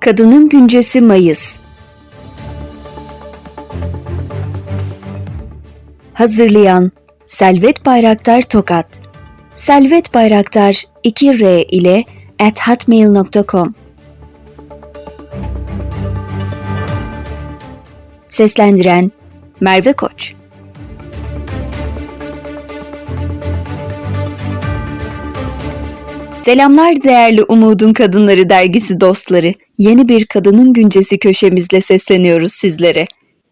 Kadının Güncesi Mayıs. Hazırlayan Selvet Bayraktar Tokat. Selvet Bayraktar 2R ile at hotmail.com Seslendiren Merve Koç Selamlar değerli Umudun Kadınları dergisi dostları. Yeni bir kadının güncesi köşemizle sesleniyoruz sizlere.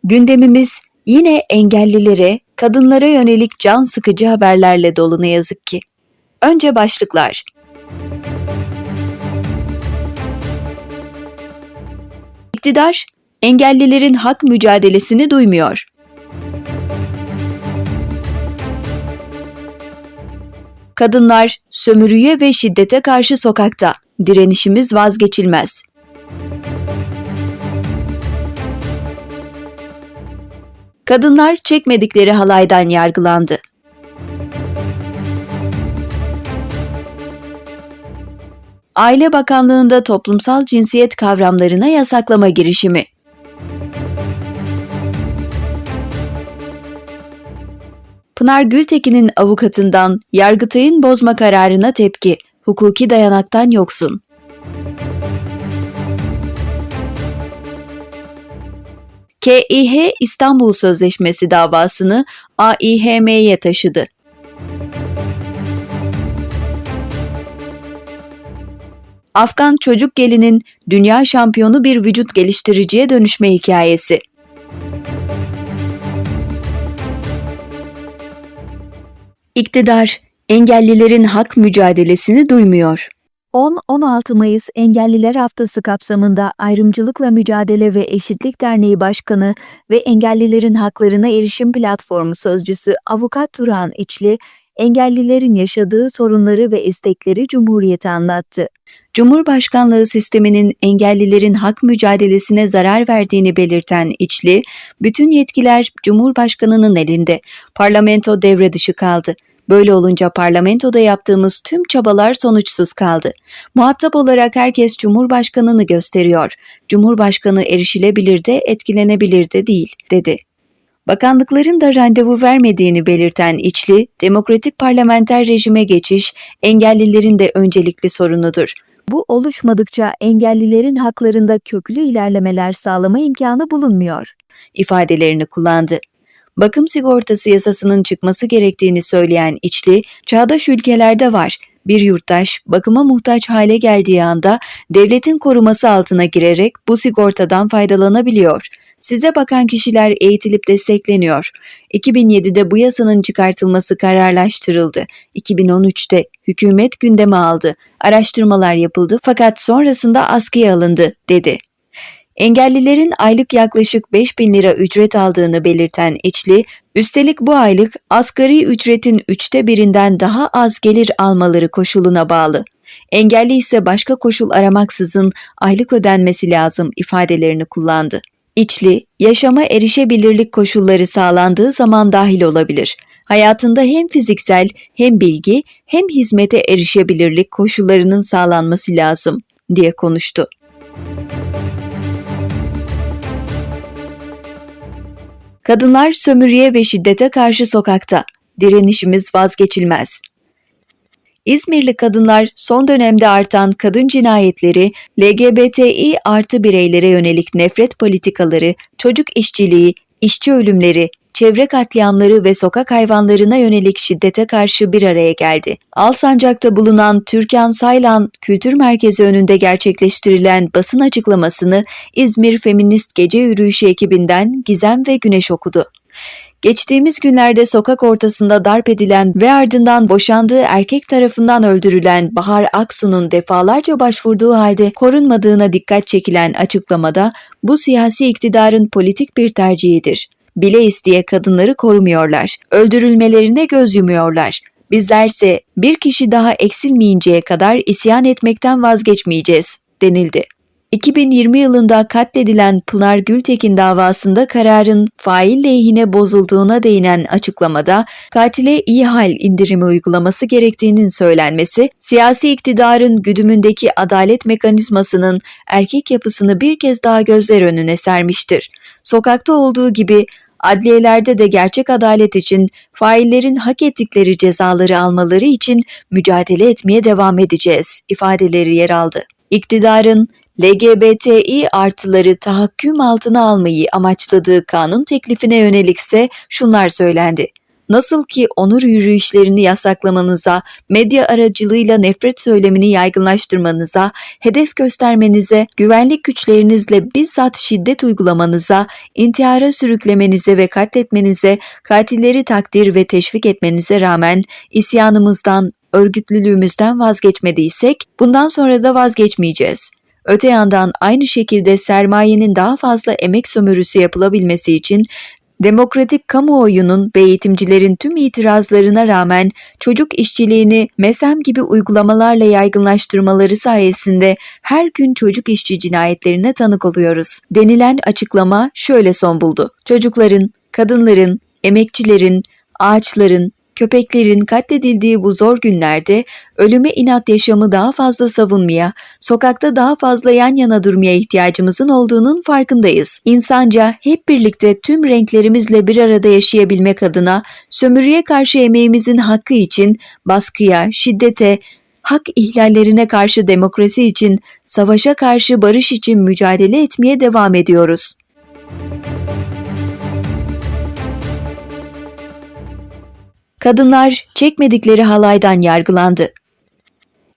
Gündemimiz yine engellilere, kadınlara yönelik can sıkıcı haberlerle dolu ne yazık ki. Önce başlıklar. İktidar, engellilerin hak mücadelesini duymuyor. Kadınlar sömürüye ve şiddete karşı sokakta. Direnişimiz vazgeçilmez. Kadınlar çekmedikleri halaydan yargılandı. Aile Bakanlığı'nda toplumsal cinsiyet kavramlarına yasaklama girişimi. Pınar Gültekin'in avukatından Yargıtay'ın bozma kararına tepki, hukuki dayanaktan yoksun. KİH İstanbul Sözleşmesi davasını AİHM'ye taşıdı. Afgan çocuk gelinin dünya şampiyonu bir vücut geliştiriciye dönüşme hikayesi. İktidar, engellilerin hak mücadelesini duymuyor. 10-16 Mayıs Engelliler Haftası kapsamında Ayrımcılıkla Mücadele ve Eşitlik Derneği Başkanı ve Engellilerin Haklarına Erişim Platformu Sözcüsü Avukat Turan İçli, engellilerin yaşadığı sorunları ve istekleri Cumhuriyet'e anlattı. Cumhurbaşkanlığı sisteminin engellilerin hak mücadelesine zarar verdiğini belirten İçli, bütün yetkiler Cumhurbaşkanının elinde, parlamento devre dışı kaldı. Böyle olunca parlamentoda yaptığımız tüm çabalar sonuçsuz kaldı. Muhatap olarak herkes Cumhurbaşkanını gösteriyor. Cumhurbaşkanı erişilebilir de etkilenebilir de değil, dedi. Bakanlıkların da randevu vermediğini belirten İçli, demokratik parlamenter rejime geçiş engellilerin de öncelikli sorunudur. Bu oluşmadıkça engellilerin haklarında köklü ilerlemeler sağlama imkanı bulunmuyor. ifadelerini kullandı. Bakım sigortası yasasının çıkması gerektiğini söyleyen İçli, çağdaş ülkelerde var. Bir yurttaş bakıma muhtaç hale geldiği anda devletin koruması altına girerek bu sigortadan faydalanabiliyor. Size bakan kişiler eğitilip destekleniyor. 2007'de bu yasanın çıkartılması kararlaştırıldı. 2013'te hükümet gündeme aldı. Araştırmalar yapıldı fakat sonrasında askıya alındı, dedi. Engellilerin aylık yaklaşık 5 bin lira ücret aldığını belirten İçli, üstelik bu aylık asgari ücretin üçte birinden daha az gelir almaları koşuluna bağlı. Engelli ise başka koşul aramaksızın aylık ödenmesi lazım ifadelerini kullandı. İçli, yaşama erişebilirlik koşulları sağlandığı zaman dahil olabilir. Hayatında hem fiziksel hem bilgi hem hizmete erişebilirlik koşullarının sağlanması lazım diye konuştu. Kadınlar sömürüye ve şiddete karşı sokakta. Direnişimiz vazgeçilmez. İzmirli kadınlar son dönemde artan kadın cinayetleri, LGBTİ artı bireylere yönelik nefret politikaları, çocuk işçiliği, işçi ölümleri, çevre katliamları ve sokak hayvanlarına yönelik şiddete karşı bir araya geldi. Alsancak'ta bulunan Türkan Saylan Kültür Merkezi önünde gerçekleştirilen basın açıklamasını İzmir Feminist Gece Yürüyüşü ekibinden Gizem ve Güneş okudu. Geçtiğimiz günlerde sokak ortasında darp edilen ve ardından boşandığı erkek tarafından öldürülen Bahar Aksu'nun defalarca başvurduğu halde korunmadığına dikkat çekilen açıklamada bu siyasi iktidarın politik bir tercihidir. Bile isteye kadınları korumuyorlar. Öldürülmelerine göz yumuyorlar. Bizlerse bir kişi daha eksilmeyinceye kadar isyan etmekten vazgeçmeyeceğiz, denildi. 2020 yılında katledilen Pınar Gültekin davasında kararın fail lehine bozulduğuna değinen açıklamada katile iyi hal indirimi uygulaması gerektiğinin söylenmesi, siyasi iktidarın güdümündeki adalet mekanizmasının erkek yapısını bir kez daha gözler önüne sermiştir. Sokakta olduğu gibi adliyelerde de gerçek adalet için faillerin hak ettikleri cezaları almaları için mücadele etmeye devam edeceğiz ifadeleri yer aldı. İktidarın LGBTİ artıları tahakküm altına almayı amaçladığı kanun teklifine yönelikse şunlar söylendi. Nasıl ki onur yürüyüşlerini yasaklamanıza, medya aracılığıyla nefret söylemini yaygınlaştırmanıza, hedef göstermenize, güvenlik güçlerinizle bizzat şiddet uygulamanıza, intihara sürüklemenize ve katletmenize, katilleri takdir ve teşvik etmenize rağmen isyanımızdan, örgütlülüğümüzden vazgeçmediysek bundan sonra da vazgeçmeyeceğiz. Öte yandan aynı şekilde sermayenin daha fazla emek sömürüsü yapılabilmesi için demokratik kamuoyunun ve eğitimcilerin tüm itirazlarına rağmen çocuk işçiliğini MESEM gibi uygulamalarla yaygınlaştırmaları sayesinde her gün çocuk işçi cinayetlerine tanık oluyoruz. Denilen açıklama şöyle son buldu. Çocukların, kadınların, emekçilerin, ağaçların, köpeklerin katledildiği bu zor günlerde ölüme inat yaşamı daha fazla savunmaya, sokakta daha fazla yan yana durmaya ihtiyacımızın olduğunun farkındayız. İnsanca hep birlikte tüm renklerimizle bir arada yaşayabilmek adına sömürüye karşı emeğimizin hakkı için baskıya, şiddete, hak ihlallerine karşı demokrasi için, savaşa karşı barış için mücadele etmeye devam ediyoruz. Kadınlar çekmedikleri halaydan yargılandı.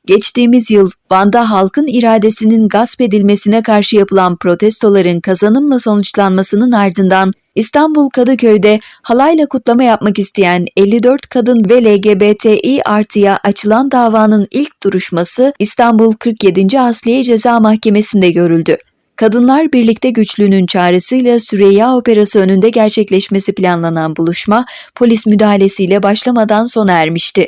Geçtiğimiz yıl Van'da halkın iradesinin gasp edilmesine karşı yapılan protestoların kazanımla sonuçlanmasının ardından İstanbul Kadıköy'de halayla kutlama yapmak isteyen 54 kadın ve LGBTİ artıya açılan davanın ilk duruşması İstanbul 47. Asliye Ceza Mahkemesi'nde görüldü. Kadınlar Birlikte Güçlü'nün çağrısıyla Süreyya Operası önünde gerçekleşmesi planlanan buluşma polis müdahalesiyle başlamadan sona ermişti.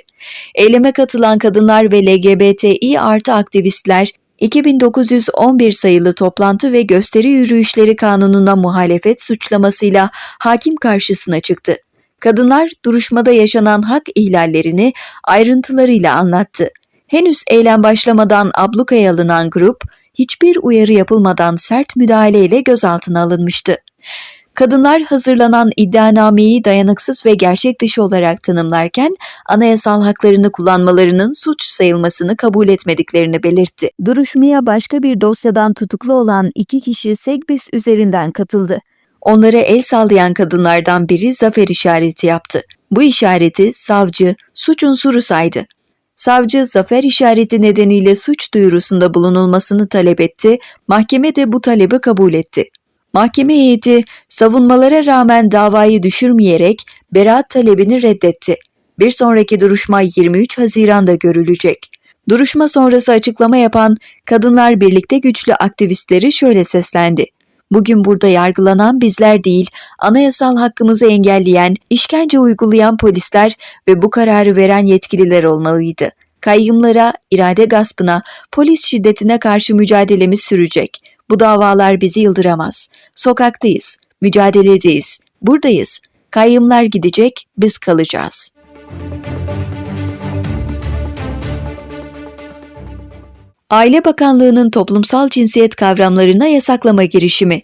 Eyleme katılan kadınlar ve LGBTİ artı aktivistler 2911 sayılı toplantı ve gösteri yürüyüşleri kanununa muhalefet suçlamasıyla hakim karşısına çıktı. Kadınlar duruşmada yaşanan hak ihlallerini ayrıntılarıyla anlattı. Henüz eylem başlamadan ablukaya alınan grup, hiçbir uyarı yapılmadan sert müdahaleyle gözaltına alınmıştı. Kadınlar hazırlanan iddianameyi dayanıksız ve gerçek dışı olarak tanımlarken anayasal haklarını kullanmalarının suç sayılmasını kabul etmediklerini belirtti. Duruşmaya başka bir dosyadan tutuklu olan iki kişi Segbis üzerinden katıldı. Onlara el sallayan kadınlardan biri zafer işareti yaptı. Bu işareti savcı suç unsuru saydı. Savcı zafer işareti nedeniyle suç duyurusunda bulunulmasını talep etti, mahkeme de bu talebi kabul etti. Mahkeme heyeti savunmalara rağmen davayı düşürmeyerek beraat talebini reddetti. Bir sonraki duruşma 23 Haziran'da görülecek. Duruşma sonrası açıklama yapan Kadınlar Birlikte Güçlü aktivistleri şöyle seslendi. Bugün burada yargılanan bizler değil, anayasal hakkımızı engelleyen, işkence uygulayan polisler ve bu kararı veren yetkililer olmalıydı. Kayyımlara, irade gaspına, polis şiddetine karşı mücadelemiz sürecek. Bu davalar bizi yıldıramaz. Sokaktayız, mücadeledeyiz, buradayız. Kayyımlar gidecek, biz kalacağız. Aile Bakanlığı'nın toplumsal cinsiyet kavramlarına yasaklama girişimi.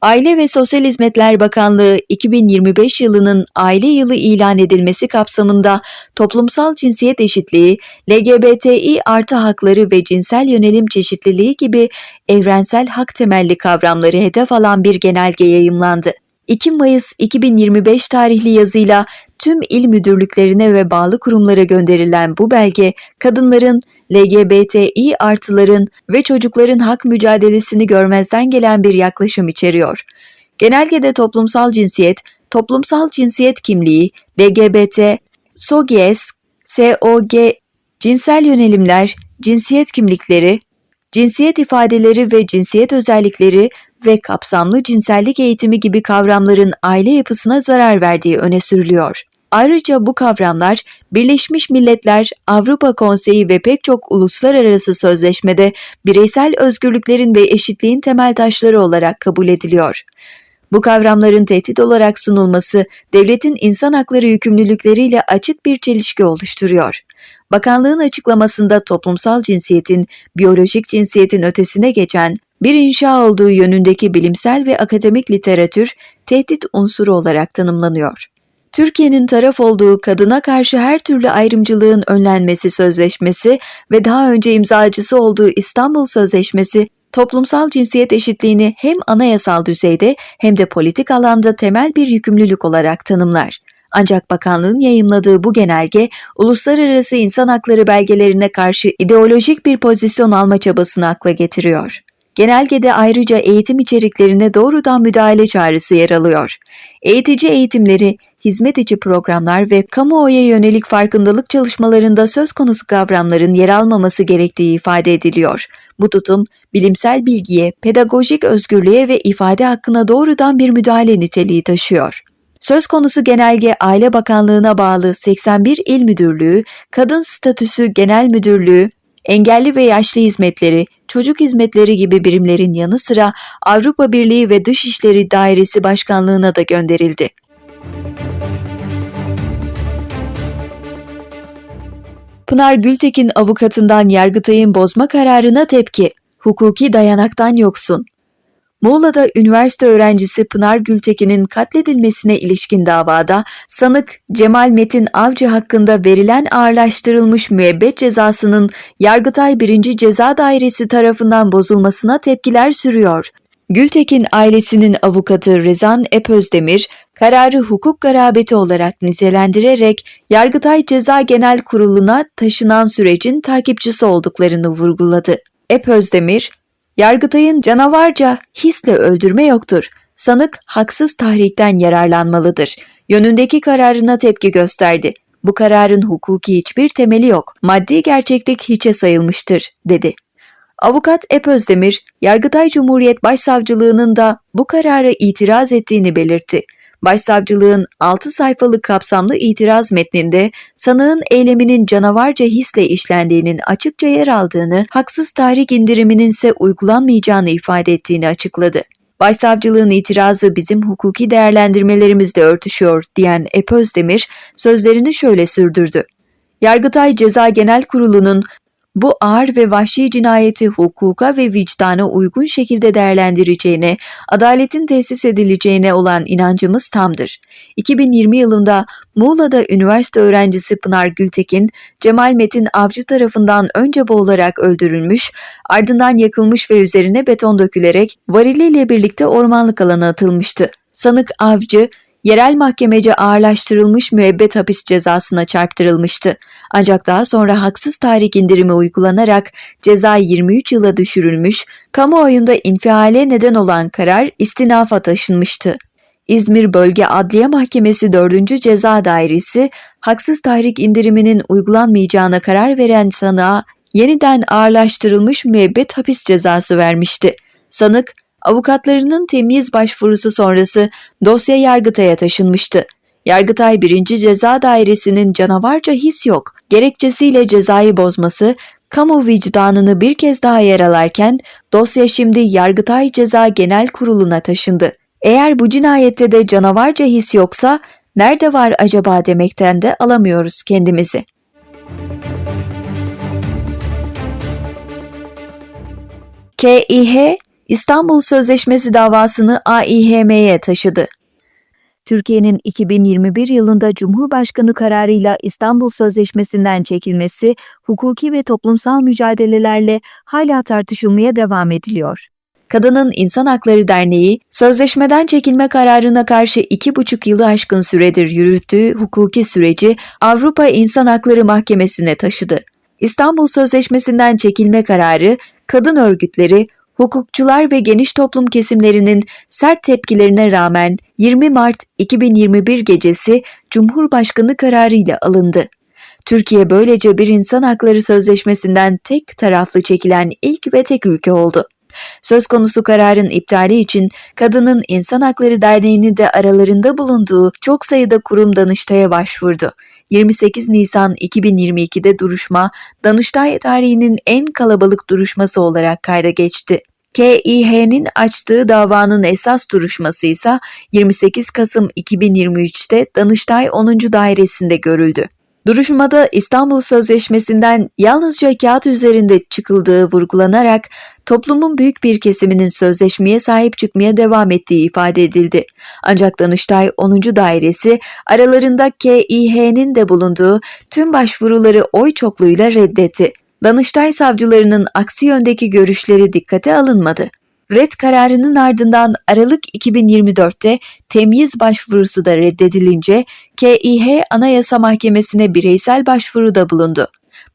Aile ve Sosyal Hizmetler Bakanlığı 2025 yılının aile yılı ilan edilmesi kapsamında toplumsal cinsiyet eşitliği, LGBTİ artı hakları ve cinsel yönelim çeşitliliği gibi evrensel hak temelli kavramları hedef alan bir genelge yayımlandı. 2 Mayıs 2025 tarihli yazıyla tüm il müdürlüklerine ve bağlı kurumlara gönderilen bu belge, kadınların, LGBTİ artıların ve çocukların hak mücadelesini görmezden gelen bir yaklaşım içeriyor. Genelgede toplumsal cinsiyet, toplumsal cinsiyet kimliği, LGBT, SOGS, SOG, cinsel yönelimler, cinsiyet kimlikleri, cinsiyet ifadeleri ve cinsiyet özellikleri ve kapsamlı cinsellik eğitimi gibi kavramların aile yapısına zarar verdiği öne sürülüyor. Ayrıca bu kavramlar Birleşmiş Milletler, Avrupa Konseyi ve pek çok uluslararası sözleşmede bireysel özgürlüklerin ve eşitliğin temel taşları olarak kabul ediliyor. Bu kavramların tehdit olarak sunulması devletin insan hakları yükümlülükleriyle açık bir çelişki oluşturuyor. Bakanlığın açıklamasında toplumsal cinsiyetin biyolojik cinsiyetin ötesine geçen bir inşa olduğu yönündeki bilimsel ve akademik literatür tehdit unsuru olarak tanımlanıyor. Türkiye'nin taraf olduğu kadına karşı her türlü ayrımcılığın önlenmesi sözleşmesi ve daha önce imzacısı olduğu İstanbul Sözleşmesi toplumsal cinsiyet eşitliğini hem anayasal düzeyde hem de politik alanda temel bir yükümlülük olarak tanımlar. Ancak bakanlığın yayımladığı bu genelge uluslararası insan hakları belgelerine karşı ideolojik bir pozisyon alma çabasını akla getiriyor. Genelgede ayrıca eğitim içeriklerine doğrudan müdahale çağrısı yer alıyor. Eğitici eğitimleri, hizmet içi programlar ve kamuoya yönelik farkındalık çalışmalarında söz konusu kavramların yer almaması gerektiği ifade ediliyor. Bu tutum, bilimsel bilgiye, pedagojik özgürlüğe ve ifade hakkına doğrudan bir müdahale niteliği taşıyor. Söz konusu genelge Aile Bakanlığı'na bağlı 81 İl Müdürlüğü, Kadın Statüsü Genel Müdürlüğü, Engelli ve Yaşlı Hizmetleri, Çocuk Hizmetleri gibi birimlerin yanı sıra Avrupa Birliği ve Dışişleri Dairesi Başkanlığı'na da gönderildi. Pınar Gültekin avukatından Yargıtay'ın bozma kararına tepki, hukuki dayanaktan yoksun. Muğla'da üniversite öğrencisi Pınar Gültekin'in katledilmesine ilişkin davada sanık Cemal Metin Avcı hakkında verilen ağırlaştırılmış müebbet cezasının Yargıtay 1. Ceza Dairesi tarafından bozulmasına tepkiler sürüyor. Gültekin ailesinin avukatı Rezan Epözdemir, kararı hukuk garabeti olarak nitelendirerek Yargıtay Ceza Genel Kurulu'na taşınan sürecin takipçisi olduklarını vurguladı. Epözdemir, Yargıtay'ın canavarca hisle öldürme yoktur. Sanık haksız tahrikten yararlanmalıdır. Yönündeki kararına tepki gösterdi. Bu kararın hukuki hiçbir temeli yok. Maddi gerçeklik hiçe sayılmıştır, dedi. Avukat Ep Özdemir, Yargıtay Cumhuriyet Başsavcılığının da bu karara itiraz ettiğini belirtti. Başsavcılığın 6 sayfalık kapsamlı itiraz metninde sanığın eyleminin canavarca hisle işlendiğinin açıkça yer aldığını, haksız tahrik indiriminin ise uygulanmayacağını ifade ettiğini açıkladı. Başsavcılığın itirazı bizim hukuki değerlendirmelerimizle örtüşüyor diyen Ep Özdemir sözlerini şöyle sürdürdü. Yargıtay Ceza Genel Kurulu'nun bu ağır ve vahşi cinayeti hukuka ve vicdana uygun şekilde değerlendireceğine, adaletin tesis edileceğine olan inancımız tamdır. 2020 yılında Muğla'da üniversite öğrencisi Pınar Gültekin, Cemal Metin Avcı tarafından önce boğularak öldürülmüş, ardından yakılmış ve üzerine beton dökülerek variliyle birlikte ormanlık alana atılmıştı. Sanık Avcı, yerel mahkemece ağırlaştırılmış müebbet hapis cezasına çarptırılmıştı. Ancak daha sonra haksız tahrik indirimi uygulanarak ceza 23 yıla düşürülmüş, kamuoyunda infiale neden olan karar istinafa taşınmıştı. İzmir Bölge Adliye Mahkemesi 4. Ceza Dairesi, haksız tahrik indiriminin uygulanmayacağına karar veren sanığa yeniden ağırlaştırılmış müebbet hapis cezası vermişti. Sanık, avukatlarının temyiz başvurusu sonrası dosya Yargıtay'a taşınmıştı. Yargıtay 1. Ceza Dairesi'nin canavarca his yok gerekçesiyle cezayı bozması kamu vicdanını bir kez daha yaralarken dosya şimdi Yargıtay Ceza Genel Kurulu'na taşındı. Eğer bu cinayette de canavarca his yoksa nerede var acaba demekten de alamıyoruz kendimizi. KİH İstanbul Sözleşmesi davasını AİHM'ye taşıdı. Türkiye'nin 2021 yılında Cumhurbaşkanı kararıyla İstanbul Sözleşmesi'nden çekilmesi hukuki ve toplumsal mücadelelerle hala tartışılmaya devam ediliyor. Kadının İnsan Hakları Derneği, sözleşmeden çekilme kararına karşı iki buçuk yılı aşkın süredir yürüttüğü hukuki süreci Avrupa İnsan Hakları Mahkemesi'ne taşıdı. İstanbul Sözleşmesi'nden çekilme kararı, kadın örgütleri, hukukçular ve geniş toplum kesimlerinin sert tepkilerine rağmen 20 Mart 2021 gecesi Cumhurbaşkanı kararıyla alındı. Türkiye böylece bir insan hakları sözleşmesinden tek taraflı çekilen ilk ve tek ülke oldu. Söz konusu kararın iptali için Kadının İnsan Hakları Derneği'ni de aralarında bulunduğu çok sayıda kurum Danıştay'a başvurdu. 28 Nisan 2022'de duruşma, Danıştay tarihinin en kalabalık duruşması olarak kayda geçti. KİH'nin açtığı davanın esas duruşması ise 28 Kasım 2023'te Danıştay 10. Dairesinde görüldü. Duruşmada İstanbul Sözleşmesi'nden yalnızca kağıt üzerinde çıkıldığı vurgulanarak toplumun büyük bir kesiminin sözleşmeye sahip çıkmaya devam ettiği ifade edildi. Ancak Danıştay 10. Dairesi aralarında KİH'nin de bulunduğu tüm başvuruları oy çokluğuyla reddetti. Danıştay savcılarının aksi yöndeki görüşleri dikkate alınmadı. Red kararının ardından Aralık 2024'te temyiz başvurusu da reddedilince KİH Anayasa Mahkemesi'ne bireysel başvuruda bulundu.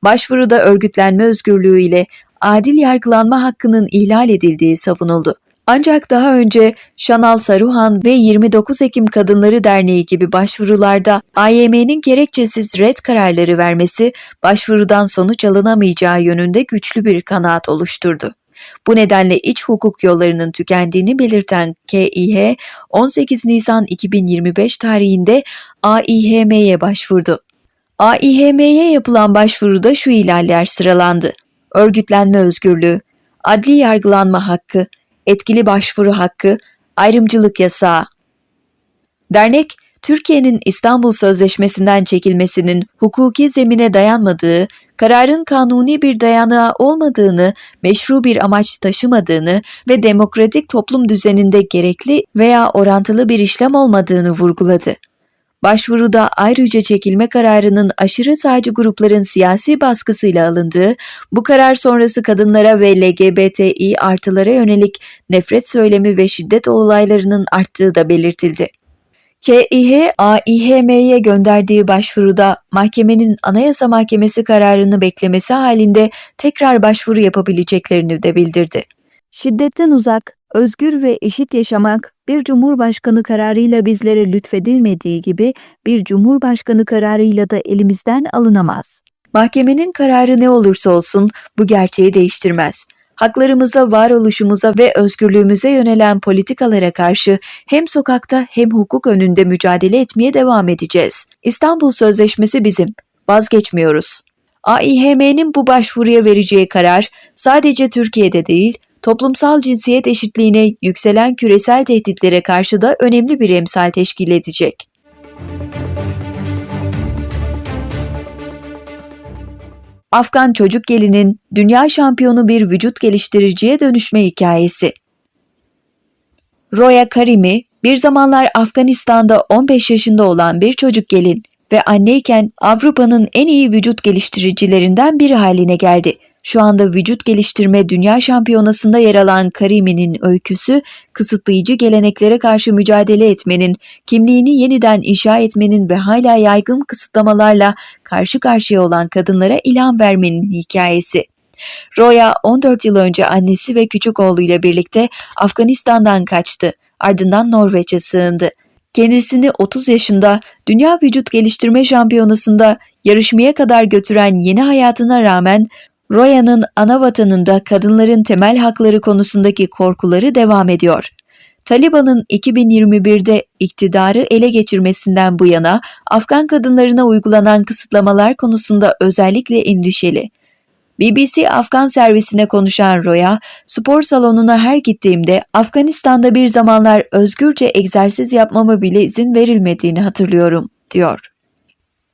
Başvuruda örgütlenme özgürlüğü ile adil yargılanma hakkının ihlal edildiği savunuldu. Ancak daha önce Şanal Saruhan ve 29 Ekim Kadınları Derneği gibi başvurularda AYM'nin gerekçesiz red kararları vermesi başvurudan sonuç alınamayacağı yönünde güçlü bir kanaat oluşturdu. Bu nedenle iç hukuk yollarının tükendiğini belirten KİH, 18 Nisan 2025 tarihinde AİHM'ye başvurdu. AİHM'ye yapılan başvuruda şu ihlaller sıralandı. Örgütlenme özgürlüğü, adli yargılanma hakkı, etkili başvuru hakkı, ayrımcılık yasağı. Dernek, Türkiye'nin İstanbul Sözleşmesi'nden çekilmesinin hukuki zemine dayanmadığı, kararın kanuni bir dayanağı olmadığını, meşru bir amaç taşımadığını ve demokratik toplum düzeninde gerekli veya orantılı bir işlem olmadığını vurguladı. Başvuruda ayrıca çekilme kararının aşırı sağcı grupların siyasi baskısıyla alındığı, bu karar sonrası kadınlara ve LGBTİ artılara yönelik nefret söylemi ve şiddet olaylarının arttığı da belirtildi. KİH, AİHM'ye gönderdiği başvuruda mahkemenin Anayasa Mahkemesi kararını beklemesi halinde tekrar başvuru yapabileceklerini de bildirdi. Şiddetten uzak, özgür ve eşit yaşamak bir cumhurbaşkanı kararıyla bizlere lütfedilmediği gibi bir cumhurbaşkanı kararıyla da elimizden alınamaz. Mahkemenin kararı ne olursa olsun bu gerçeği değiştirmez. Haklarımıza, varoluşumuza ve özgürlüğümüze yönelen politikalara karşı hem sokakta hem hukuk önünde mücadele etmeye devam edeceğiz. İstanbul Sözleşmesi bizim. Vazgeçmiyoruz. AİHM'nin bu başvuruya vereceği karar sadece Türkiye'de değil, toplumsal cinsiyet eşitliğine yükselen küresel tehditlere karşı da önemli bir emsal teşkil edecek. Afgan çocuk gelinin dünya şampiyonu bir vücut geliştiriciye dönüşme hikayesi. Roya Karimi bir zamanlar Afganistan'da 15 yaşında olan bir çocuk gelin ve anneyken Avrupa'nın en iyi vücut geliştiricilerinden biri haline geldi. Şu anda vücut geliştirme dünya şampiyonasında yer alan Karimi'nin öyküsü, kısıtlayıcı geleneklere karşı mücadele etmenin, kimliğini yeniden inşa etmenin ve hala yaygın kısıtlamalarla karşı karşıya olan kadınlara ilham vermenin hikayesi. Roya 14 yıl önce annesi ve küçük oğluyla birlikte Afganistan'dan kaçtı. Ardından Norveç'e sığındı. Kendisini 30 yaşında Dünya Vücut Geliştirme Şampiyonası'nda yarışmaya kadar götüren yeni hayatına rağmen Roya'nın ana vatanında kadınların temel hakları konusundaki korkuları devam ediyor. Taliban'ın 2021'de iktidarı ele geçirmesinden bu yana Afgan kadınlarına uygulanan kısıtlamalar konusunda özellikle endişeli. BBC Afgan servisine konuşan Roya, spor salonuna her gittiğimde Afganistan'da bir zamanlar özgürce egzersiz yapmama bile izin verilmediğini hatırlıyorum, diyor.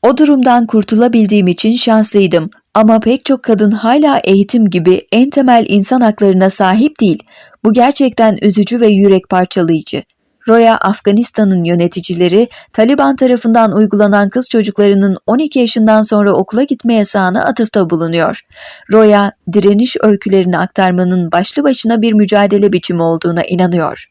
O durumdan kurtulabildiğim için şanslıydım ama pek çok kadın hala eğitim gibi en temel insan haklarına sahip değil. Bu gerçekten üzücü ve yürek parçalayıcı. Roya, Afganistan'ın yöneticileri Taliban tarafından uygulanan kız çocuklarının 12 yaşından sonra okula gitme yasağına atıfta bulunuyor. Roya, direniş öykülerini aktarmanın başlı başına bir mücadele biçimi olduğuna inanıyor.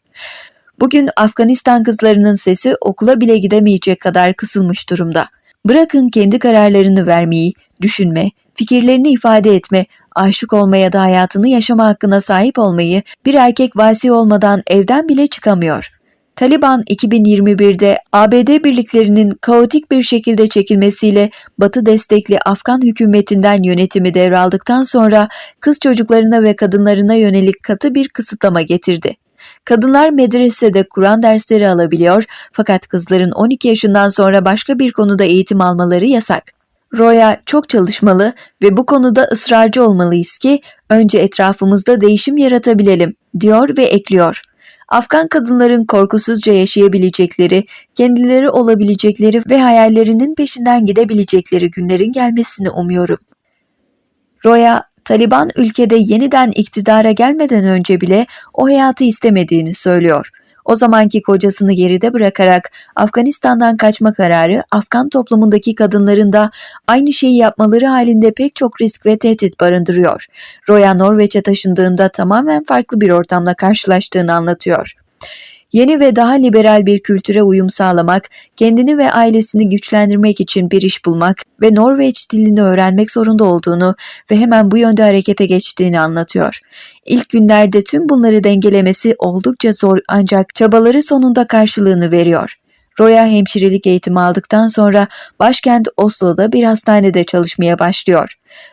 Bugün Afganistan kızlarının sesi okula bile gidemeyecek kadar kısılmış durumda. Bırakın kendi kararlarını vermeyi, düşünme, fikirlerini ifade etme, aşık olmaya da hayatını yaşama hakkına sahip olmayı bir erkek vasi olmadan evden bile çıkamıyor. Taliban 2021'de ABD birliklerinin kaotik bir şekilde çekilmesiyle Batı destekli Afgan hükümetinden yönetimi devraldıktan sonra kız çocuklarına ve kadınlarına yönelik katı bir kısıtlama getirdi. Kadınlar medresede Kur'an dersleri alabiliyor fakat kızların 12 yaşından sonra başka bir konuda eğitim almaları yasak. Roya çok çalışmalı ve bu konuda ısrarcı olmalıyız ki önce etrafımızda değişim yaratabilelim diyor ve ekliyor. Afgan kadınların korkusuzca yaşayabilecekleri, kendileri olabilecekleri ve hayallerinin peşinden gidebilecekleri günlerin gelmesini umuyorum. Roya, Taliban ülkede yeniden iktidara gelmeden önce bile o hayatı istemediğini söylüyor. O zamanki kocasını geride bırakarak Afganistan'dan kaçma kararı Afgan toplumundaki kadınların da aynı şeyi yapmaları halinde pek çok risk ve tehdit barındırıyor. Roya Norveç'e taşındığında tamamen farklı bir ortamla karşılaştığını anlatıyor. Yeni ve daha liberal bir kültüre uyum sağlamak, kendini ve ailesini güçlendirmek için bir iş bulmak ve Norveç dilini öğrenmek zorunda olduğunu ve hemen bu yönde harekete geçtiğini anlatıyor. İlk günlerde tüm bunları dengelemesi oldukça zor ancak çabaları sonunda karşılığını veriyor. Roya hemşirelik eğitimi aldıktan sonra başkent Oslo'da bir hastanede çalışmaya başlıyor.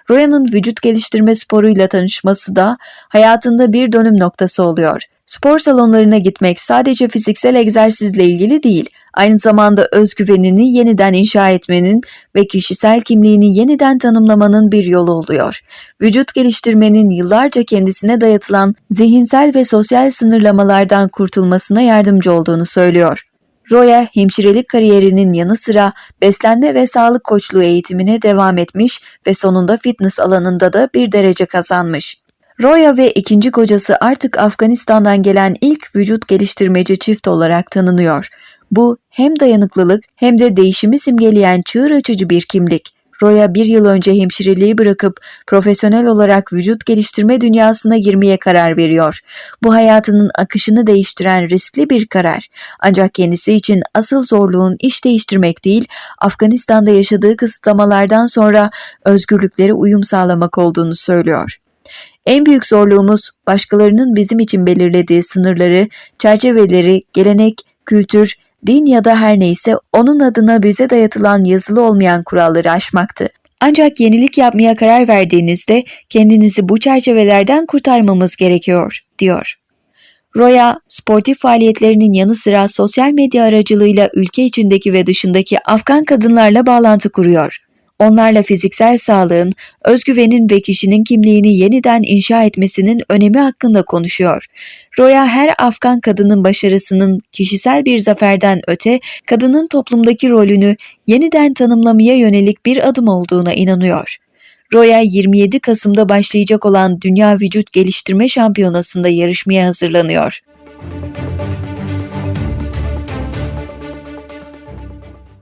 Roya'nın vücut geliştirme sporuyla tanışması da hayatında bir dönüm noktası oluyor. Spor salonlarına gitmek sadece fiziksel egzersizle ilgili değil, aynı zamanda özgüvenini yeniden inşa etmenin ve kişisel kimliğini yeniden tanımlamanın bir yolu oluyor. Vücut geliştirmenin yıllarca kendisine dayatılan zihinsel ve sosyal sınırlamalardan kurtulmasına yardımcı olduğunu söylüyor. Roya, hemşirelik kariyerinin yanı sıra beslenme ve sağlık koçluğu eğitimine devam etmiş ve sonunda fitness alanında da bir derece kazanmış. Roya ve ikinci kocası artık Afganistan'dan gelen ilk vücut geliştirmeci çift olarak tanınıyor. Bu hem dayanıklılık hem de değişimi simgeleyen çığır açıcı bir kimlik. Roya bir yıl önce hemşireliği bırakıp profesyonel olarak vücut geliştirme dünyasına girmeye karar veriyor. Bu hayatının akışını değiştiren riskli bir karar. Ancak kendisi için asıl zorluğun iş değiştirmek değil, Afganistan'da yaşadığı kısıtlamalardan sonra özgürlüklere uyum sağlamak olduğunu söylüyor. En büyük zorluğumuz başkalarının bizim için belirlediği sınırları, çerçeveleri, gelenek, kültür, din ya da her neyse onun adına bize dayatılan yazılı olmayan kuralları aşmaktı. Ancak yenilik yapmaya karar verdiğinizde kendinizi bu çerçevelerden kurtarmamız gerekiyor, diyor. Roya, sportif faaliyetlerinin yanı sıra sosyal medya aracılığıyla ülke içindeki ve dışındaki Afgan kadınlarla bağlantı kuruyor. Onlarla fiziksel sağlığın, özgüvenin ve kişinin kimliğini yeniden inşa etmesinin önemi hakkında konuşuyor. Roya her Afgan kadının başarısının kişisel bir zaferden öte kadının toplumdaki rolünü yeniden tanımlamaya yönelik bir adım olduğuna inanıyor. Roya 27 Kasım'da başlayacak olan Dünya Vücut Geliştirme Şampiyonası'nda yarışmaya hazırlanıyor.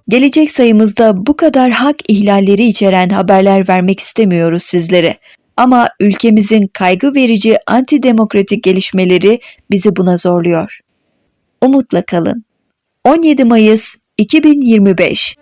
Gelecek sayımızda bu kadar hak ihlalleri içeren haberler vermek istemiyoruz sizlere. Ama ülkemizin kaygı verici antidemokratik gelişmeleri bizi buna zorluyor. Umutla kalın. 17 Mayıs 2025